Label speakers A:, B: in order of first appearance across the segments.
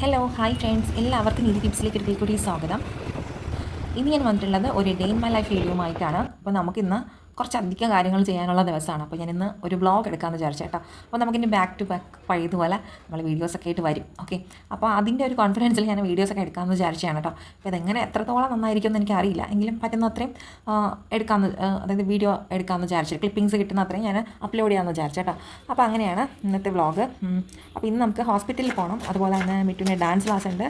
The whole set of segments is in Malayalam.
A: ഹലോ ഹായ് ഫ്രണ്ട്സ് എല്ലാവർക്കും നീതി ടിപ്സിലേക്ക് ഒരിക്കൽ കൂടി സ്വാഗതം. ഇന്ന് ഞാൻ വന്നിട്ടുള്ളത് ഒരു day in my life video ആയിട്ടാണ് അപ്പോൾ നമുക്കിന്ന് കുറച്ചധികം കാര്യങ്ങൾ ചെയ്യാനുള്ള ദിവസമാണ്. അപ്പോൾ ഞാൻ ഇന്ന് ഒരു വ്ളോഗ് എടുക്കാമെന്ന് വിചാരിച്ചു കേട്ടോ. അപ്പോൾ നമുക്കിനി ബാക്ക് ടു ബാക്ക് പഴയതുപോലെ നമ്മൾ വീഡിയോസൊക്കെ ആയിട്ട് വരും. ഓക്കെ അപ്പോൾ അതിന്റെ ഒരു കോൺഫിഡൻസിൽ ഞാൻ വീഡിയോസൊക്കെ എടുക്കാമെന്ന് വിചാരിച്ചതാണ് കേട്ടോ. അപ്പോൾ ഇതെങ്ങനെ എത്രത്തോളം നന്നായിരിക്കും എന്ന് എനിക്കറിയില്ല. എങ്കിലും പറ്റുന്ന അത്രയും എടുക്കാമെന്ന് അതായത് വീഡിയോ എടുക്കാമെന്ന് വിചാരിച്ചു. ക്ലിപ്പിങ്സ് കിട്ടുന്ന അത്രയും ഞാൻ അപ്ലോഡ് ചെയ്യാമെന്ന് വിചാരിച്ചു കേട്ടോ. അപ്പോൾ അങ്ങനെയാണ് ഇന്നത്തെ വ്ളോഗ് അപ്പോൾ ഇന്ന് നമുക്ക് ഹോസ്പിറ്റലിൽ പോകണം അതുപോലെ തന്നെ മിറ്റുവിന് ഡാൻസ് ക്ലാസ് ഉണ്ട്.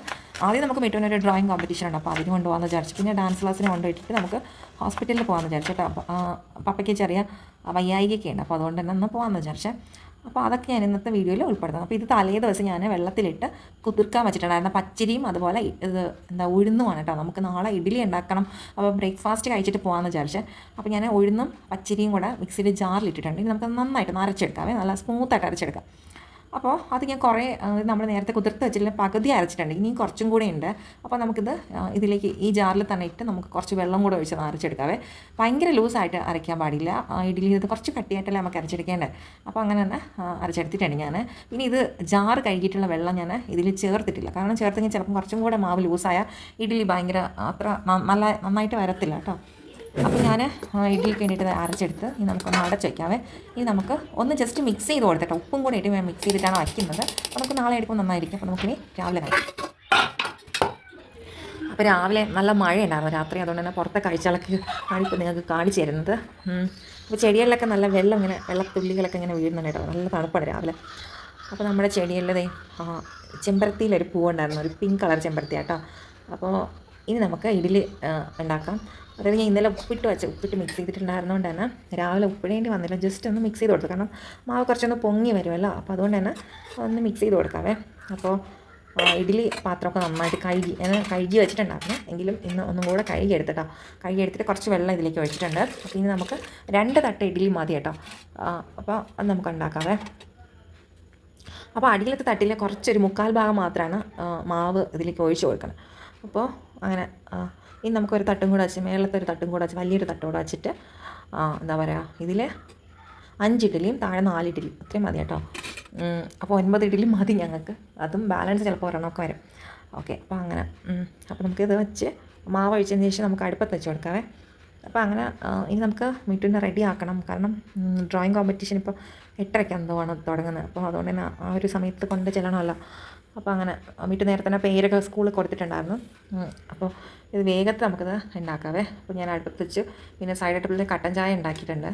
A: ആദ്യം നമുക്ക് മിറ്റുവിന് ഒരു ഡ്രോയിങ് കോമ്പറ്റീഷൻ ഉണ്ട്. അപ്പോൾ അതിന് കൊണ്ടുപോകാമെന്ന് വിചാരിച്ചു. പിന്നെ ഡാൻസ് ക്ലാസ്സിന് കൊണ്ടുപോയിട്ട് നമുക്ക് ഹോസ്പിറ്റലിൽ പോകാമെന്ന് വിചാരിച്ചു കേട്ടോ. പപ്പയ്ക്ക് ചെറിയ വയ്യായികയൊക്കെയാണ്. അപ്പോൾ അതുകൊണ്ട് തന്നെ ഒന്ന് പോകാമെന്ന് വിചാരിച്ചേ. അപ്പോൾ അതൊക്കെ ഞാൻ ഇന്നത്തെ വീഡിയോയിൽ ഉൾപ്പെടുത്തണം അപ്പോൾ ഇത് തലേ ദിവസം ഞാൻ വെള്ളത്തിലിട്ട് കുതിർക്കാൻ വെച്ചിട്ടുണ്ടായിരുന്ന. പച്ചരിയും അതുപോലെ ഇത് എന്താ ഉഴുന്നുമാണ് കേട്ടോ. നമുക്ക് നാളെ ഇഡ്ഡലി ഉണ്ടാക്കണം. അപ്പോൾ ബ്രേക്ക്ഫാസ്റ്റ് കഴിച്ചിട്ട് പോകാമെന്ന് വിചാരിച്ചേ. അപ്പോൾ ഞാൻ ഉഴുന്നും പച്ചരിയും കൂടെ മിക്സിയിൽ ജാറിലിട്ടിട്ടുണ്ട് ഇനി നമുക്ക് നന്നായിട്ട് നരച്ചെടുക്കാവേ നല്ല സ്മൂത്തായിട്ട് അരച്ചെടുക്കാം. അപ്പോൾ അത് ഞാൻ കുറേ നമ്മൾ നേരത്തെ കുതിർത്ത് വെച്ചിട്ടില്ല പകുതി അരച്ചിട്ടുണ്ട്. ഇനിയും കുറച്ചും കൂടെ ഉണ്ട്. അപ്പോൾ നമുക്കിത് ഇതിലേക്ക് ഈ ജാറിൽ തന്നെ ഇട്ട് നമുക്ക് കുറച്ച് വെള്ളം കൂടെ ഒഴിച്ച് അരച്ചെടുക്കാവേ. ഭയങ്കര ലൂസായിട്ട് അരയ്ക്കാൻ പാടില്ല. ഇഡ്ഡലി ഇത് കുറച്ച് കട്ടിയായിട്ടല്ലേ നമുക്ക് അരച്ചെടുക്കേണ്ടത്. അപ്പോൾ അങ്ങനെ തന്നെ അരച്ചെടുത്തിട്ടുണ്ട് ഞാൻ പിന്നെ ഇത് ജാർ കഴുകിയിട്ടുള്ള വെള്ളം ഞാൻ ഇതിൽ ചേർത്തിട്ടില്ല. കാരണം ചേർത്തെങ്കിൽ ചിലപ്പം കുറച്ചും കൂടെ മാവ് ലൂസായ ഇഡ്ഡലി ഭയങ്കര അത്ര നല്ല നന്നായിട്ട് വരത്തില്ല കേട്ടോ. അപ്പോൾ ഞാൻ ഇഡ്ഡലിക്ക് വേണ്ടിയിട്ട് അരച്ചെടുത്ത് ഇനി നമുക്കൊന്ന് അടച്ച് വയ്ക്കാവേ ഇനി നമുക്ക് ഒന്ന് ജസ്റ്റ് മിക്സ് ചെയ്ത് കൊടുത്തിട്ട് ഉപ്പും കൂടി ഇട്ട് മിക്സ് ചെയ്തിട്ടാണ് വയ്ക്കുന്നത്. അപ്പോൾ നമുക്ക് നാളെ എടുക്കുമ്പോൾ നന്നായിരിക്കും. അപ്പോൾ നമുക്കിനി രാവിലെ കഴിക്കാം അപ്പോൾ രാവിലെ നല്ല മഴയുണ്ടായിരുന്നു. രാത്രി അതുകൊണ്ട് തന്നെ പുറത്തെ കാഴ്ചകളൊക്കെ കാണിപ്പോൾ നിങ്ങൾക്ക് കാണിച്ചു തരുന്നത്. അപ്പോൾ ചെടികളിലൊക്കെ നല്ല വെള്ളം ഇങ്ങനെ വെള്ളത്തുള്ളികളൊക്കെ ഇങ്ങനെ വീഴുന്നുണ്ട് കേട്ടോ. നല്ല തണുപ്പാണ് രാവിലെ. അപ്പോൾ നമ്മുടെ ചെടികളിലതേ ചെമ്പരത്തിയിലൊരു പൂവുണ്ടായിരുന്നു. ഒരു പിങ്ക് കളർ ചെമ്പരത്തി കേട്ടോ അപ്പോൾ ഇനി നമുക്ക് ഇഡ്ഡലി ഉണ്ടാക്കാം. അതായത് ഞാൻ ഇന്നലെ ഉപ്പിട്ട് വെച്ച് ഉപ്പിട്ട് മിക്സ് ചെയ്തിട്ടുണ്ടായിരുന്നതുകൊണ്ട് തന്നെ രാവിലെ ഉപ്പിടേണ്ടി വന്നില്ല. ജസ്റ്റ് ഒന്ന് മിക്സ് ചെയ്ത് കൊടുത്തു. കാരണം മാവ് കുറച്ചൊന്ന് പൊങ്ങി വരുമല്ലോ. അപ്പോൾ അതുകൊണ്ട് തന്നെ ഒന്ന് മിക്സ് ചെയ്ത് കൊടുക്കാവേ. അപ്പോൾ ഇഡ്ഡലി പാത്രമൊക്കെ നന്നായിട്ട് കഴുകി ഞാൻ കഴുകി വെച്ചിട്ടുണ്ടായിരുന്നു. എങ്കിലും ഇന്ന് ഒന്നും കൂടെ കഴുകി എടുത്തിട്ടോ. കഴുകി എടുത്തിട്ട് കുറച്ച് വെള്ളം ഇതിലേക്ക് ഒഴിച്ചിട്ടുണ്ട്. അപ്പോൾ ഇനി നമുക്ക് രണ്ട് തട്ട് ഇഡ്ഡലി മതി കേട്ടോ. അപ്പോൾ അത് നമുക്ക് ഉണ്ടാക്കാവേ. അപ്പോൾ അടിയിലത്തെ തട്ടിലെ കുറച്ചൊരു മുക്കാൽ ഭാഗം മാത്രമാണ് മാവ് ഇതിലേക്ക് ഒഴിച്ച് കൊടുക്കണം. അപ്പോൾ അങ്ങനെ ഇനി നമുക്കൊരു തട്ടും കൂടെ വെച്ച് മേളത്തെ ഒരു തട്ടും കൂടെ വെച്ച് വലിയൊരു തട്ടും കൂടെ വെച്ചിട്ട് എന്താ പറയുക ഇതിൽ അഞ്ച് ഇഡ്ഡലിയും താഴെ നാല് ഇഡ്ഡലി അത്രയും മതി കേട്ടോ. അപ്പോൾ ഒൻപത് ഇഡ്ഡലി മതി ഞങ്ങൾക്ക്. അതും ബാലൻസ് ചിലപ്പോൾ ഒരെണ്ണമൊക്കെ വരും. ഓക്കെ അപ്പോൾ അങ്ങനെ അപ്പോൾ നമുക്കിത് വെച്ച് മാവ് ഒഴിച്ചതിന് ശേഷം നമുക്ക് അടുപ്പത്ത് വെച്ച് കൊടുക്കാവേ. അപ്പോൾ അങ്ങനെ ഇനി നമുക്ക് മീറ്റിനെ റെഡി ആക്കണം. കാരണം ഡ്രോയിങ് കോമ്പറ്റീഷൻ ഇപ്പോൾ എട്ടരയ്ക്ക് എന്തോ ആണ് തുടങ്ങുന്നത്. അപ്പോൾ അതുകൊണ്ട് തന്നെ ആ ഒരു സമയത്ത് കൊണ്ട് ചെല്ലണമല്ലോ. അപ്പോൾ അങ്ങനെ വീട്ടിൽ നേരത്തെ തന്നെ പേരൊക്കെ സ്കൂളിൽ കൊടുത്തിട്ടുണ്ടായിരുന്നു. അപ്പോൾ ഇത് വേഗത്തിൽ നമുക്കിത് ഉണ്ടാക്കാവേ. അപ്പോൾ ഞാൻ അടുപ്പത്ത് വെച്ച്. പിന്നെ സൈഡ് ടേബിളിൽ കട്ടൻ ചായ ഉണ്ടാക്കിയിട്ടുണ്ട്.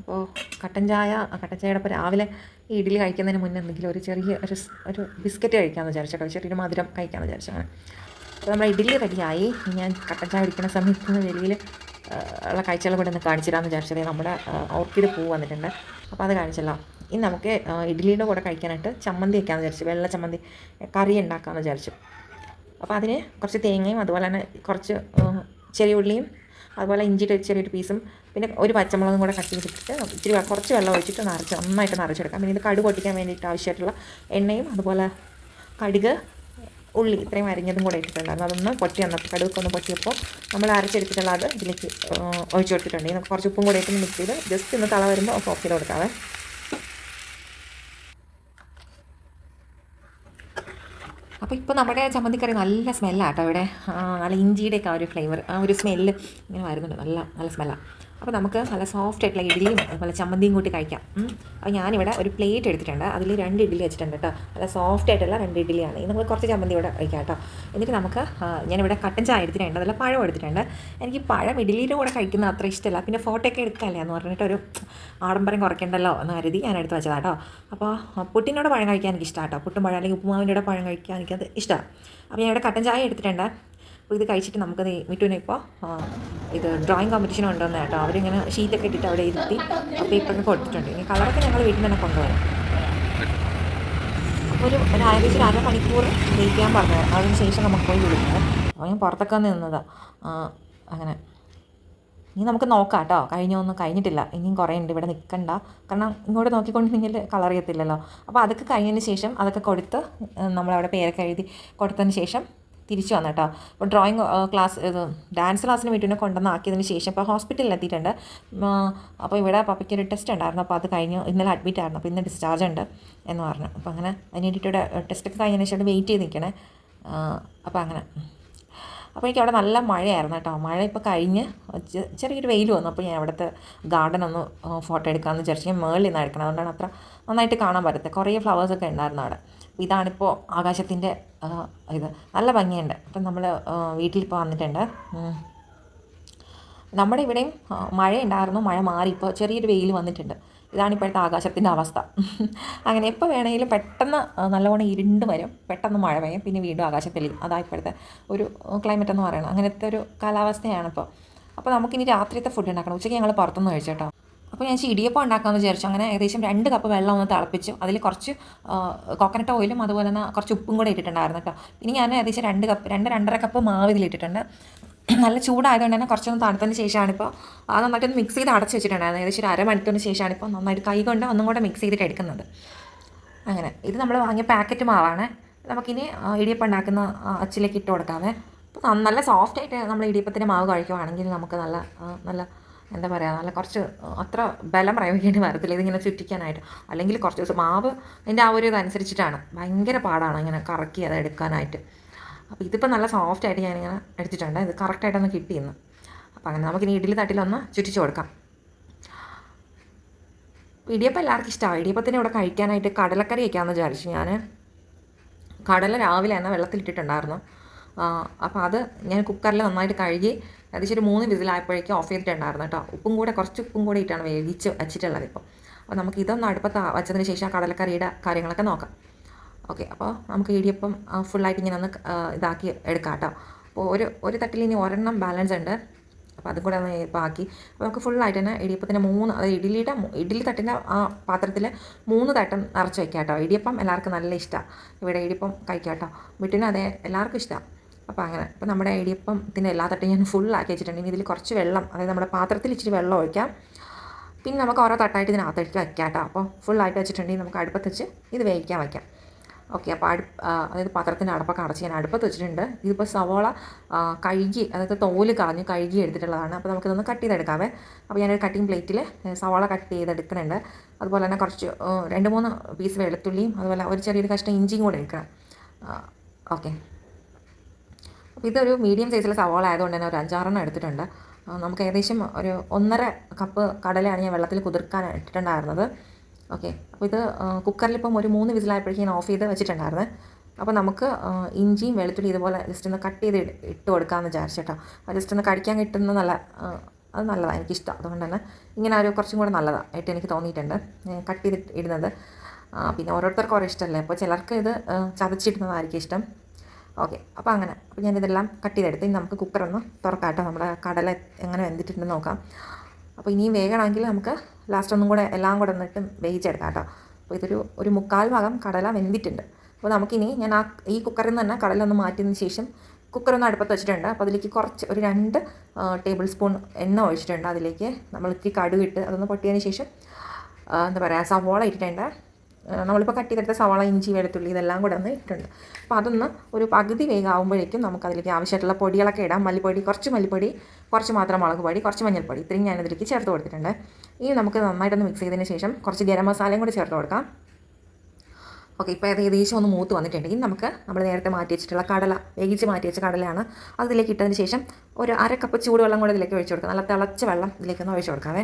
A: അപ്പോൾ കട്ടൻ ചായ കട്ടൻ ചായയുടെ ഇപ്പോൾ രാവിലെ ഈ ഇഡ്ഡലി കഴിക്കുന്നതിന് മുന്നേ എന്തെങ്കിലും ഒരു ചെറിയ ഒരു ഒരു ബിസ്ക്കറ്റ് കഴിക്കാമെന്ന് വിചാരിച്ചോ. ചെറിയൊരു മധുരം കഴിക്കാമെന്ന് വിചാരിച്ചു അങ്ങനെ. അപ്പോൾ നമ്മൾ ഇഡ്ഡലി റെഡിയായി. ഞാൻ കട്ടൻ ചായ കുടിക്കുന്ന സമയത്ത് വെളിയിൽ ഉള്ള കാഴ്ചകൾ കൂടെ ഒന്ന് കാണിച്ചിടാമെന്ന് വിചാരിച്ചത്. നമ്മുടെ ഓർക്കിഡ് പൂ വന്നിട്ടുണ്ട്. അപ്പോൾ അത് കാണിച്ചല്ലോ. ഇനി നമുക്ക് ഇഡ്ഡലിയുടെ കൂടെ കഴിക്കാനായിട്ട് ചമ്മന്തി വയ്ക്കാമെന്ന് വിചാരിച്ചു. വെള്ള ചമ്മന്തി കറി ഉണ്ടാക്കാമെന്ന് വിചാരിച്ചു. അപ്പോൾ അതിന് കുറച്ച് തേങ്ങയും അതുപോലെ തന്നെ കുറച്ച് ചെറിയ ഉള്ളിയും അതുപോലെ ഇഞ്ചിയുടെ ചെറിയൊരു പീസും പിന്നെ ഒരു പച്ചമുളകും കൂടെ കട്ട് ചെയ്തിട്ട് ഇച്ചിരി കുറച്ച് വെള്ളം ഒഴിച്ചിട്ട് നിറച്ച് നന്നായിട്ട് നിറച്ചെടുക്കാം പിന്നെ ഇത് കടുക് പൊട്ടിക്കാൻ വേണ്ടിയിട്ട് ആവശ്യമായിട്ടുള്ള എണ്ണയും അതുപോലെ കടുക് ഉള്ളി ഇത്രയും അരിഞ്ഞതും കൂടെ ഇട്ടിട്ടുണ്ടായിരുന്നു. അതൊന്ന് പൊട്ടി വന്നപ്പോൾ കടുവൊക്കെ ഒന്ന് പൊട്ടിയപ്പോൾ നമ്മൾ അരച്ചെടുത്തിട്ടുള്ള അത് ഇതിലേക്ക് ഒഴിച്ചു കൊടുത്തിട്ടുണ്ട്. ഇനി കുറച്ച് ഉപ്പും കൂടെ ഇട്ട് മിക്സ് ചെയ്ത് ജസ്റ്റ് ഒന്ന് തള വരുമ്പോൾ ഓഫ് ചെയ്ത് കൊടുക്കാവേ. അപ്പോൾ ഇപ്പോൾ നമ്മുടെ ചമ്മന്തിക്കറി നല്ല സ്മെല്ലാണ് കേട്ടോ ഇവിടെ. നല്ല ഇഞ്ചിയുടെയൊക്കെ ആ ഒരു ഫ്ലേവർ ആ ഒരു സ്മെല്ല് ഇങ്ങനെ വരുന്നുണ്ട്. നല്ല നല്ല സ്മെല്ലാണ് അപ്പോൾ നമുക്ക് നല്ല സോഫ്റ്റ് ആയിട്ടുള്ള ഇഡ്ഡലിയും അതുപോലെ ചമ്മന്തിയും കൂട്ടി കഴിക്കാം. അപ്പോൾ ഞാനിവിടെ ഒരു പ്ലേറ്റ് എടുത്തിട്ടുണ്ട്. അതിൽ രണ്ട് ഇഡ്ഡലി വെച്ചിട്ടുണ്ട് കേട്ടോ നല്ല സോഫ്റ്റ് ആയിട്ടുള്ള രണ്ട് ഇഡ്ഡലിയാണ് ഇത് നമ്മൾ കുറച്ച് ചമ്മന്തി ഇവിടെ കഴിക്കാം കേട്ടോ എന്നിട്ട് നമുക്ക് ഞാനിവിടെ കട്ടൻ ചായ എടുത്തിട്ടുണ്ട്. അതിൽ പഴം എടുത്തിട്ടുണ്ട്. എനിക്ക് പഴം ഇഡ്ഡലിയുടെ കൂടെ കഴിക്കുന്നത് അത്ര ഇഷ്ടമല്ല പിന്നെ ഫോട്ടോ ഒക്കെ എടുക്കാമല്ലേ എന്ന് പറഞ്ഞിട്ട് ഒരു ആഡംബരം കുറയ്ക്കണ്ടല്ലോ എന്ന് കരുതി ഞാൻ എടുത്ത് വെച്ചതാണ് കേട്ടോ അപ്പോൾ പുട്ടിനോട് പഴം കഴിക്കാൻ എനിക്ക് ഇഷ്ടമാണ് കേട്ടോ പുട്ടും പഴം അല്ലെങ്കിൽ ഉപ്പുമാവിന്റെ കൂടെ പഴം കഴിക്കാൻ എനിക്കത് ഇഷ്ടമാണ് അപ്പോൾ ഞാൻ ഇവിടെ കട്ടൻ ചായ എടുത്തിട്ടുണ്ട്. അപ്പോൾ ഇത് കഴിച്ചിട്ട് നമുക്ക് മിറ്റുവിനെ ഇപ്പോൾ ഇത് ഡ്രോയിങ് കോമ്പറ്റീഷൻ കൊണ്ടുവന്ന കേട്ടോ. അവരിങ്ങനെ ഷീറ്റൊക്കെ ഇട്ടിട്ട് അവിടെ ഇരുത്തി പേപ്പറിന് കൊടുത്തിട്ടുണ്ട്. ഇനി കളറൊക്കെ ഞങ്ങൾ വീട്ടിൽ തന്നെ കൊണ്ടുവരാം. അപ്പോൾ ഒരു ഒരു ഏകദേശം ഒരു അരമണിക്കൂർ വെയിറ്റ് ചെയ്യാൻ പറഞ്ഞു അതിന് ശേഷം നമുക്ക് പോയി വിളിക്കുന്നത് അപ്പോൾ ഞാൻ പുറത്തൊക്കെ നിന്നതാണ് അങ്ങനെ. ഇനി നമുക്ക് നോക്കാം കേട്ടോ. കഴിഞ്ഞൊന്നും കഴിഞ്ഞിട്ടില്ല. ഇനിയും കുറേ ഉണ്ട്. ഇവിടെ നിൽക്കണ്ട കാരണം ഇങ്ങോട്ട് നോക്കിക്കൊണ്ടിരുന്നെങ്കിൽ കളർ ചെയ്യത്തില്ലല്ലോ. അപ്പോൾ അതൊക്കെ കഴിഞ്ഞതിന് ശേഷം അതൊക്കെ കൊടുത്ത് നമ്മളവിടെ പേരൊക്കെ എഴുതി കൊടുത്തതിന് ശേഷം തിരിച്ചു വന്നു കേട്ടോ അപ്പോൾ ഡ്രോയിങ് ക്ലാസ് ഇത് ഡാൻസ് ക്ലാസ്സിന് വീട്ടിനെ കൊണ്ടുവന്ന് ആക്കിയതിന് ശേഷം ഇപ്പോൾ ഹോസ്പിറ്റലിൽ എത്തിയിട്ടുണ്ട്. അപ്പോൾ ഇവിടെ പപ്പയ്ക്ക് ഒരു ടെസ്റ്റ് ഉണ്ടായിരുന്നു. അപ്പോൾ അത് കഴിഞ്ഞു ഇന്നലെ അഡ്മിറ്റ് ആയിരുന്നു. അപ്പോൾ ഇന്ന് ഡിസ്ചാർജ് ഉണ്ട് എന്ന് പറഞ്ഞു. അപ്പോൾ അങ്ങനെ അതിന് വേണ്ടിയിട്ട് ടെസ്റ്റൊക്കെ കഴിഞ്ഞതിന് ശേഷം വെയിറ്റ് ചെയ്ത് നിൽക്കണേ. അപ്പോൾ അങ്ങനെ. അപ്പോൾ എനിക്ക് അവിടെ നല്ല മഴയായിരുന്നു കേട്ടോ. മഴ ഇപ്പോൾ കഴിഞ്ഞ് ചെറിയൊരു വെയിൽ വന്നു. അപ്പോൾ ഞാൻ അവിടുത്തെ ഗാർഡൻ ഒന്ന് ഫോട്ടോ എടുക്കാമെന്ന് വിചാരിച്ചു ഞാൻ മേളിൽ നിന്ന് എടുക്കണം അതുകൊണ്ടാണ് അത്ര നന്നായിട്ട് കാണാൻ പറ്റത്തെ. കുറേ ഫ്ലവേഴ്സൊക്കെ ഉണ്ടായിരുന്നു അവിടെ. ഇതാണിപ്പോൾ ആകാശത്തിന്റെ ഇത് നല്ല ഭംഗിയുണ്ട്. അപ്പം നമ്മൾ വീട്ടിൽ ഇപ്പോൾ വന്നിട്ടുണ്ട്. നമ്മുടെ ഇവിടെയും മഴയുണ്ടായിരുന്നു. മഴ മാറി. ഇപ്പോൾ ചെറിയൊരു വെയിൽ വന്നിട്ടുണ്ട്. ഇതാണ് ഇപ്പോഴത്തെ ആകാശത്തിന്റെ അവസ്ഥ. അങ്ങനെ എപ്പോൾ വേണമെങ്കിലും പെട്ടെന്ന് നല്ലവണ്ണം ഇരുണ്ട് വരും. പെട്ടെന്ന് മഴ പെയ്യും. പിന്നെ വീണ്ടും ആകാശം തെളിയും അതാ ഇപ്പോഴത്തെ ഒരു ക്ലൈമറ്റ് എന്ന് പറയുന്നത് അങ്ങനത്തെ ഒരു കാലാവസ്ഥയാണ് ഇപ്പോൾ അപ്പോൾ നമുക്കിനി രാത്രിയത്തെ ഫുഡ് ഉണ്ടാക്കണം. ഉച്ചയ്ക്ക് ഞങ്ങൾ പുറത്തുനിന്ന് കഴിച്ചു കേട്ടോ അപ്പോൾ ഞാൻ ഇടിയപ്പം ഉണ്ടാക്കാമെന്ന് വിചാരിച്ചു. അങ്ങനെ ഏകദേശം രണ്ട് കപ്പ് വെള്ളം ഒന്ന് തിളപ്പിച്ചു. അതിൽ കുറച്ച് കോക്കനട്ട് ഓയിലും അതുപോലെ തന്നെ കുറച്ച് ഉപ്പും കൂടെ ഇട്ടിട്ടുണ്ടായിരുന്നു കേട്ടോ. ഇനി ഞാൻ ഏകദേശം രണ്ട് കപ്പ് രണ്ട് രണ്ടര കപ്പ് മാവ് ഇതിലിട്ടിട്ടുണ്ട് നല്ല ചൂടായതുകൊണ്ട് തന്നെ കുറച്ചൊന്ന് തണുത്തതിന് ശേഷമാണ് ഇപ്പോൾ അത് നന്നായിട്ടൊന്ന് മിക്സ് ചെയ്ത് അടച്ച് വെച്ചിട്ടുണ്ടായിരുന്നു ഏകദേശം ഒരു അരമണിക്കൂറിന് ശേഷമാണ് ഇപ്പോൾ നന്നായിട്ട് കൈ കൊണ്ട് ഒന്നും കൂടെ മിക്സ് ചെയ്തിട്ട് എടുക്കുന്നത്. അങ്ങനെ ഇത് നമ്മൾ വാങ്ങിയ പാക്കറ്റ് മാവാണ്. നമുക്കിനി ഇടിയപ്പം ഉണ്ടാക്കുന്ന അച്ചിലേക്ക് ഇട്ട് കൊടുക്കാമേ. അപ്പോൾ നല്ല സോഫ്റ്റായിട്ട് നമ്മൾ ഇടിയപ്പത്തിന്റെ മാവ് കഴിക്കുവാണെങ്കിൽ നമുക്ക് നല്ല നല്ല എന്താ പറയുക നല്ല കുറച്ച് അത്ര ബലം പ്രയോഗിക്കേണ്ടി വരത്തില്ല. ഇതിങ്ങനെ ചുറ്റിക്കാനായിട്ട്. അല്ലെങ്കിൽ കുറച്ച് ദിവസം മാവ് അതിന്റെ ആ ഒരു ഇതനുസരിച്ചിട്ടാണ്. ഭയങ്കര പാടാണ് ഇങ്ങനെ കറക്കി അത് എടുക്കാനായിട്ട്. അപ്പോൾ ഇതിപ്പോൾ നല്ല സോഫ്റ്റ് ആയിട്ട് ഞാനിങ്ങനെ എടുത്തിട്ടുണ്ട്. ഇത് കറക്റ്റായിട്ടൊന്ന് കിട്ടിയെന്ന് അപ്പോൾ അങ്ങനെ നമുക്കിനി ഇഡ്ഡലി തട്ടിലൊന്ന് ചുറ്റിച്ച് കൊടുക്കാം. ഇടിയപ്പം എല്ലാവർക്കും ഇഷ്ടമാണ് ഇടിയപ്പത്തിന് ഇവിടെ കഴിക്കാനായിട്ട് കടലക്കറി വയ്ക്കാമെന്ന് വിചാരിച്ചു ഞാൻ കടല രാവിലെ തന്നെ വെള്ളത്തിലിട്ടിട്ടുണ്ടായിരുന്നു. അപ്പോൾ അത് ഞാൻ കുക്കറിൽ നന്നായിട്ട് കഴുകി ഏകദേശം ഒരു മൂന്ന് വിസിലായപ്പോഴേക്കും ഓഫ് ചെയ്തിട്ടുണ്ടായിരുന്നു കേട്ടോ. ഉപ്പും കൂടെ കുറച്ച് ഉപ്പും കൂടെ ഇട്ടാണ് വേവിച്ച് വെച്ചിട്ടുള്ളത് ഇപ്പോൾ അപ്പോൾ നമുക്ക് ഇതൊന്ന് അടുപ്പത്ത് വച്ചതിന് ശേഷം കടലക്കറിയുടെ കാര്യങ്ങളൊക്കെ നോക്കാം. ഓക്കെ അപ്പോൾ നമുക്ക് ഇടിയപ്പം ഫുള്ളായിട്ട് ഇങ്ങനെ ഒന്ന് ഇതാക്കി എടുക്കാം കേട്ടോ. അപ്പോൾ ഒരു ഒരു തട്ടിൽ ഇനി ഒരെണ്ണം ബാലൻസ് ഉണ്ട്. അപ്പോൾ അതും കൂടെ ഒന്ന് ആക്കി. അപ്പോൾ നമുക്ക് ഫുള്ളായിട്ട് തന്നെ ഇടിയപ്പത്തിന്റെ മൂന്ന് അതായത് ഇഡ്ഡലിയുടെ ഇഡ്ഡലി തട്ടിന്റെ ആ പാത്രത്തിൽ മൂന്ന് തട്ടം നിറച്ച് വയ്ക്കാം കേട്ടോ. ഇടിയപ്പം എല്ലാവർക്കും നല്ല ഇഷ്ടമാണ് ഇവിടെ ഇടിയപ്പം കഴിക്കാം കേട്ടോ. വീട്ടിനും അതെ എല്ലാവർക്കും ഇഷ്ടമാണ് അപ്പോൾ അങ്ങനെ. അപ്പോൾ നമ്മുടെ ഇടിയപ്പത്തിന്റെ എല്ലാ തട്ടും ഞാൻ ഫുള്ളാക്കി വെച്ചിട്ടുണ്ട്. ഇനി ഇതിൽ കുറച്ച് വെള്ളം അതായത് നമ്മുടെ പാത്രത്തിൽ ഇച്ചിരി വെള്ളം ഒഴിക്കാം. പിന്നെ നമുക്ക് ഓരോ തട്ടായിട്ട് ഇതിനകത്തേക്ക് വയ്ക്കാം കേട്ടോ. അപ്പോൾ ഫുള്ളായിട്ട് വെച്ചിട്ടുണ്ടെങ്കിൽ നമുക്ക് അടുപ്പത്ത് വെച്ച് ഇത് വേവിക്കാൻ വയ്ക്കാം ഓക്കെ. അപ്പോൾ അടുപ്പ് അതായത് പാത്രത്തിന്റെ അടപ്പൊക്കെ അടച്ച് ഞാൻ അടുപ്പത്ത് വെച്ചിട്ടുണ്ട്. ഇതിപ്പോൾ സവോള കഴുകി അതായത് തോൽ കളഞ്ഞ് കഴുകി എടുത്തിട്ടുള്ളതാണ്. അപ്പോൾ നമുക്കിതൊന്ന് കട്ട് ചെയ്തെടുക്കാവേ. അപ്പോൾ ഞാനൊരു കട്ടിങ് പ്ലേറ്റിൽ സവോള കട്ട് ചെയ്തെടുക്കുന്നുണ്ട്. അതുപോലെ തന്നെ കുറച്ച് രണ്ട് മൂന്ന് പീസ് വെളുത്തുള്ളിയും അതുപോലെ ഒരു ചെറിയൊരു കഷ്ണം ഇഞ്ചിയും കൂടെ എടുക്കണം ഓക്കെ. അപ്പോൾ ഇതൊരു മീഡിയം സൈസിലെ സവാള ആയതുകൊണ്ട് തന്നെ ഒരു അഞ്ചാറെണ്ണം എടുത്തിട്ടുണ്ട്. നമുക്ക് ഏകദേശം ഒരു ഒന്നര കപ്പ് കടലയാണ് ഞാൻ വെള്ളത്തിൽ കുതിർക്കാൻ ഇട്ടിട്ടുണ്ടായിരുന്നത്. ഓക്കെ അപ്പോൾ ഇത് കുക്കറിൽ ഇപ്പം ഒരു മൂന്ന് വിസിലായപ്പോഴേക്കും ഞാൻ ഓഫ് ചെയ്ത് വെച്ചിട്ടുണ്ടായിരുന്നത് അപ്പോൾ നമുക്ക് ഇഞ്ചിയും വെളുത്തുള്ളി ഇതുപോലെ ജസ്റ്റ് ഒന്ന് കട്ട് ചെയ്ത് ഇട്ട് കൊടുക്കാമെന്ന് വിചാരിച്ചേട്ടോ ജസ്റ്റ് ഒന്ന് കടിക്കാൻ കിട്ടുന്ന നല്ല അത് നല്ലതാണ് എനിക്കിഷ്ടം. അതുകൊണ്ട് തന്നെ ഇങ്ങനെ ഒരു കുറച്ചും കൂടെ നല്ലതാണ് ആയിട്ട് എനിക്ക് തോന്നിയിട്ടുണ്ട്. കട്ട് ചെയ്ത് ഇടുന്നത്. പിന്നെ ഓരോരുത്തർക്കും ഓരോ ഇഷ്ടമല്ലേ? അപ്പോൾ ചിലർക്ക് ഇത് ചതച്ചിടുന്നതായിരിക്കും ഇഷ്ടം. ഓക്കെ. അപ്പോൾ അങ്ങനെ. അപ്പോൾ ഞാനിതെല്ലാം കട്ട് ചെയ്തെടുത്ത് ഇനി നമുക്ക് കുക്കറൊന്ന് തുറക്കാം കേട്ടോ നമ്മുടെ കടല എങ്ങനെ വെന്തിട്ടുണ്ടെന്ന് നോക്കാം. അപ്പോൾ ഇനിയും വേഗണമെങ്കിൽ നമുക്ക് ലാസ്റ്റ് ഒന്നും കൂടെ എല്ലാം കൂടെ ഒന്നിട്ട് വേവിച്ചെടുക്കാം കേട്ടോ അപ്പോൾ ഇതൊരു ഒരു മുക്കാൽ ഭാഗം കടല വെന്തിട്ടുണ്ട്. അപ്പോൾ നമുക്കിനി ഞാൻ ആ ഈ കുക്കറിൽ നിന്ന് തന്നെ കടല ഒന്ന് മാറ്റിയതിന് ശേഷം കുക്കറൊന്ന് അടുപ്പത്ത് വെച്ചിട്ടുണ്ട്. അപ്പോൾ അതിലേക്ക് കുറച്ച് ഒരു രണ്ട് ടേബിൾ സ്പൂൺ എണ്ണ ഒഴിച്ചിട്ടുണ്ട്. അതിലേക്ക് നമ്മൾ ഇത്തിരി കടുവിട്ട് അതൊന്ന് പൊട്ടിയതിന് ശേഷം എന്താ പറയുക സവോള ഇട്ടിട്ടുണ്ട്. നമ്മളിപ്പോൾ കട്ട് ചെയ്തെടുത്ത സവാള ഇഞ്ചി വെളുത്തുള്ളി ഇതെല്ലാം കൂടെ ഒന്ന് ഇട്ടിട്ടുണ്ട്. അപ്പോൾ അതൊന്ന് ഒരു പകുതി വേഗമാകുമ്പോഴേക്കും നമുക്കതിലേക്ക് ആവശ്യമായിട്ടുള്ള പൊടികളൊക്കെ ഇടാം. മല്ലിപ്പൊടി കുറച്ച് മല്ലിപ്പൊടി കുറച്ച് മാത്രം മുളക് പൊടി കുറച്ച് മഞ്ഞൾപ്പൊടി. ഇത്രയും ഞാൻ അതിലേക്ക് ചേർത്ത് കൊടുത്തിട്ടുണ്ട്. ഇനി നമുക്ക് നന്നായിട്ടൊന്ന് മിക്സ് ചെയ്തതിന് ശേഷം കുറച്ച് ഗരം മസാലയും കൂടി ചേർത്ത് കൊടുക്കാം. ഓക്കെ ഇപ്പോൾ അത് ഏകദേശം ഒന്ന് മൂത്ത് വന്നിട്ടുണ്ട്. ഇനി നമുക്ക് നമ്മൾ നേരത്തെ മാറ്റി വെച്ചിട്ടുള്ള കടല വേവിച്ച് മാറ്റി വെച്ച കടലയാണ് അതിലേക്ക് ഇട്ടതിന് ശേഷം ഒരു അര കപ്പ് ചൂടുവെള്ളം കൂടെ ഇതിലേക്ക് ഒഴിച്ച് കൊടുക്കാം. നല്ല തിളച്ച വെള്ളം ഇതിലേക്കൊന്ന് ഒഴിച്ച് കൊടുക്കാവേ.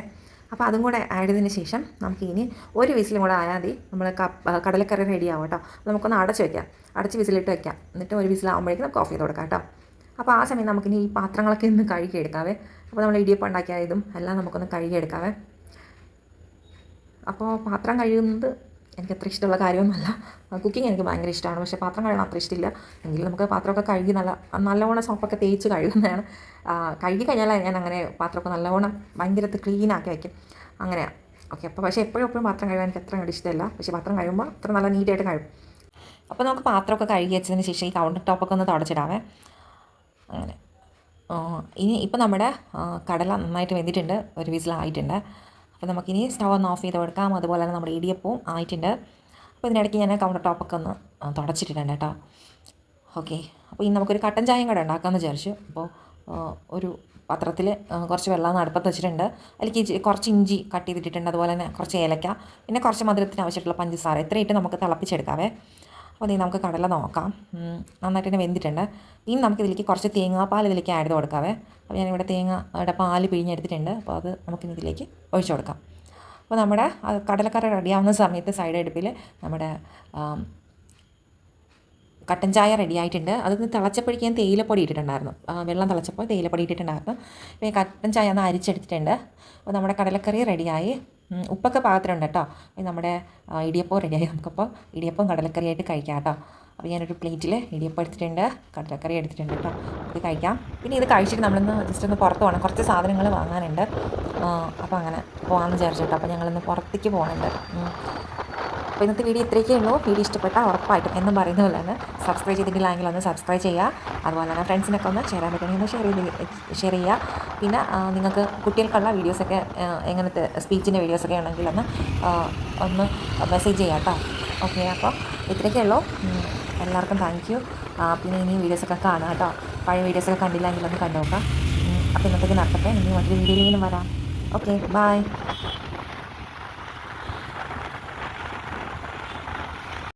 A: അപ്പോൾ അതും കൂടെ ആഡ് ചെയ്തതിന് ശേഷം നമുക്ക് ഇനി ഒരു വിസിലും കൂടെ ആയാൽ മതി. നമ്മൾ കടലക്കറി റെഡി ആവും കേട്ടോ. നമുക്കൊന്ന് അടച്ച് വെക്കാം. അടച്ച് വിസിലിട്ട് വെക്കാം. എന്നിട്ട് ഒരു വിസിലാകുമ്പോഴേക്കും നമുക്ക് ഓഫ് ചെയ്ത് കൊടുക്കാം കേട്ടോ. അപ്പോൾ ആ സമയം നമുക്കിനി ഈ പാത്രങ്ങളൊക്കെ ഒന്ന് കഴുകിയെടുക്കാവേ. അപ്പോൾ നമ്മൾ ഇടിയപ്പം ഉണ്ടാക്കിയതും എല്ലാം നമുക്കൊന്ന് കഴുകിയെടുക്കാവേ. അപ്പോൾ പാത്രം കഴുകുന്നത് എനിക്ക് അത്ര ഇഷ്ടമുള്ള കാര്യമൊന്നുമല്ല. കുക്കിംഗ് എനിക്ക് ഭയങ്കര ഇഷ്ടമാണ്. പക്ഷേ പാത്രം കഴുകാൻ അത്ര ഇഷ്ടമില്ല. എങ്കിലും നമുക്ക് പാത്രമൊക്കെ കഴുകി നല്ല നല്ലവണ്ണം സോപ്പൊക്കെ തേച്ച് കഴുകുന്നതാണ്. കഴുകി കഴിഞ്ഞാൽ ഞാൻ അങ്ങനെ പാത്രമൊക്കെ നല്ലവണ്ണം ഭയങ്കര ക്ലീൻ ആക്കി വയ്ക്കും. അങ്ങനെയാണ് ഓക്കെ അപ്പോൾ പക്ഷേ എപ്പോഴും എപ്പോഴും പാത്രം കഴുകാൻ എനിക്ക് അത്ര അങ്ങോട്ട് ഇഷ്ടമല്ല. പക്ഷേ പാത്രം കഴിയുമ്പോൾ അത്ര നല്ല നീറ്റായിട്ട് കഴുകും. അപ്പോൾ നമുക്ക് പാത്രമൊക്കെ കഴുകി വെച്ചതിന് ശേഷം ഈ കൗണ്ടർ ടോപ്പൊക്കെ ഒന്ന് തുടച്ചിടാവേ. അങ്ങനെ. ഇനി ഇപ്പോൾ നമ്മുടെ കടല നന്നായിട്ട് വെന്തിട്ടുണ്ട്. ഒരു വിസിലായിട്ടുണ്ട്. അപ്പോൾ നമുക്കിനി സ്റ്റവ് ഒന്ന് ഓഫ് ചെയ്ത് കൊടുക്കാം അതുപോലെ തന്നെ നമ്മുടെ ഇടിയപ്പവും ആയിട്ടുണ്ട്. അപ്പോൾ ഇതിനിടയ്ക്ക് ഞാൻ കൗണ്ടർ ടോപ്പൊക്കെ ഒന്ന് തുടച്ചിട്ടിട്ടുണ്ട് കേട്ടോ. ഓക്കെ അപ്പോൾ ഇനി നമുക്കൊരു കട്ടൻ ചായയും കൂടെ ഉണ്ടാക്കാമെന്ന് വിചാരിച്ചു. അപ്പോൾ ഒരു പത്രത്തിൽ കുറച്ച് വെള്ളം അടുപ്പത്ത് വെച്ചിട്ടുണ്ട്. അതിലേക്ക് കുറച്ച് ഇഞ്ചി കട്ട് ചെയ്തിട്ടിട്ടുണ്ട്. അതുപോലെ തന്നെ കുറച്ച് ഏലക്ക പിന്നെ കുറച്ച് മധുരത്തിന് ആവശ്യമായിട്ടുള്ള പഞ്ചസാര. ഇത്രയിട്ട് നമുക്ക് തിളപ്പിച്ചെടുക്കാവേ. അപ്പോൾ നീ നമുക്ക് കടല നോക്കാം. നന്നായിട്ട് തന്നെ വെന്തിട്ടുണ്ട്. ഇനി നമുക്ക് ഇതിലേക്ക് കുറച്ച് തേങ്ങാപ്പാൽ ഇതിലേക്ക് ആഡ് ചെയ്ത് കൊടുക്കാവേ. അപ്പോൾ ഞാനിവിടെ തേങ്ങയുടെ പാൽ പിഴിഞ്ഞെടുത്തിട്ടുണ്ട്. അപ്പോൾ അത് നമുക്കിനി ഇതിലേക്ക് ഒഴിച്ചു കൊടുക്കാം. അപ്പോൾ നമ്മുടെ കടലക്കറി റെഡിയാവുന്ന സമയത്ത് സൈഡ് അടുപ്പിൽ നമ്മുടെ കട്ടൻ ചായ റെഡി ആയിട്ടുണ്ട്. അത് തിളച്ചപ്പോഴേക്ക് ഞാൻ തേയിലപ്പൊടി ഇട്ടിട്ടുണ്ടായിരുന്നു. വെള്ളം തിളച്ചപ്പോൾ തേയിലപ്പൊടി ഇട്ടിട്ടുണ്ടായിരുന്നു. പിന്നെ കട്ടൻ ചായ ഒന്ന് അരിച്ചെടുത്തിട്ടുണ്ട്. അപ്പോൾ നമ്മുടെ കടലക്കറി റെഡിയായി ഉപ്പൊക്കെ പാകത്തിലുണ്ട് കേട്ടോ. നമ്മുടെ ഇടിയപ്പം റെഡിയായി നമുക്കപ്പോൾ ഇടിയപ്പം കടലക്കറിയായിട്ട് കഴിക്കാം കേട്ടോ. അപ്പോൾ ഞാനൊരു പ്ലേറ്റിൽ ഇടിയപ്പം എടുത്തിട്ടുണ്ട് കടലക്കറി എടുത്തിട്ടുണ്ട് കേട്ടോ. ഇത് കഴിക്കാം. പിന്നെ ഇത് കഴിച്ചിട്ട് നമ്മളിന്ന് ജസ്റ്റ് ഒന്ന് പുറത്ത് പോകണം കുറച്ച് സാധനങ്ങൾ വാങ്ങാനുണ്ട്. അപ്പോൾ അങ്ങനെ പോകാമെന്ന് വിചാരിച്ചു കേട്ടോ അപ്പോൾ ഞങ്ങളിന്ന് പുറത്തേക്ക് പോകുന്നുണ്ട്. അപ്പോൾ ഇന്നത്തെ വീഡിയോ ഇത്രയൊക്കെ ഉള്ളൂ. വീഡിയോ ഇഷ്ടപ്പെട്ടാൽ ഉറപ്പായിട്ടും എന്നും പറയുന്ന പോലെ തന്നെ സബ്സ്ക്രൈബ് ചെയ്തിട്ടില്ലെങ്കിൽ ഒന്ന് സബ്സ്ക്രൈബ് ചെയ്യുക. അതുപോലെ തന്നെ ഫ്രണ്ട്സിനൊക്കെ ഒന്ന് ഷെയർ ചെയ്യാൻ പറ്റുമെങ്കിൽ ഷെയർ ചെയ്ത് ഷെയർ ചെയ്യുക. പിന്നെ നിങ്ങൾക്ക് കുട്ടികൾക്കുള്ള വീഡിയോസൊക്കെ എങ്ങനത്തെ സ്പീച്ചിന്റെ വീഡിയോസൊക്കെ ഉണ്ടെങ്കിൽ ഒന്ന് ഒന്ന് മെസ്സേജ് ചെയ്യാം കേട്ടോ. ഓക്കെ അപ്പോൾ ഇത്രയൊക്കെ ഉള്ളൂ. എല്ലാവർക്കും താങ്ക് യു പിന്നെ ഇനി വീഡിയോസൊക്കെ കാണാം കേട്ടോ. പഴയ വീഡിയോസൊക്കെ കണ്ടില്ലെങ്കിൽ ഒന്ന് കണ്ടു നോക്കാം അപ്പോൾ ഇന്നത്തേക്ക് നടക്കട്ടെ. ഇനി മറ്റൊരു വീഡിയോയിലും വരാം. Okay bye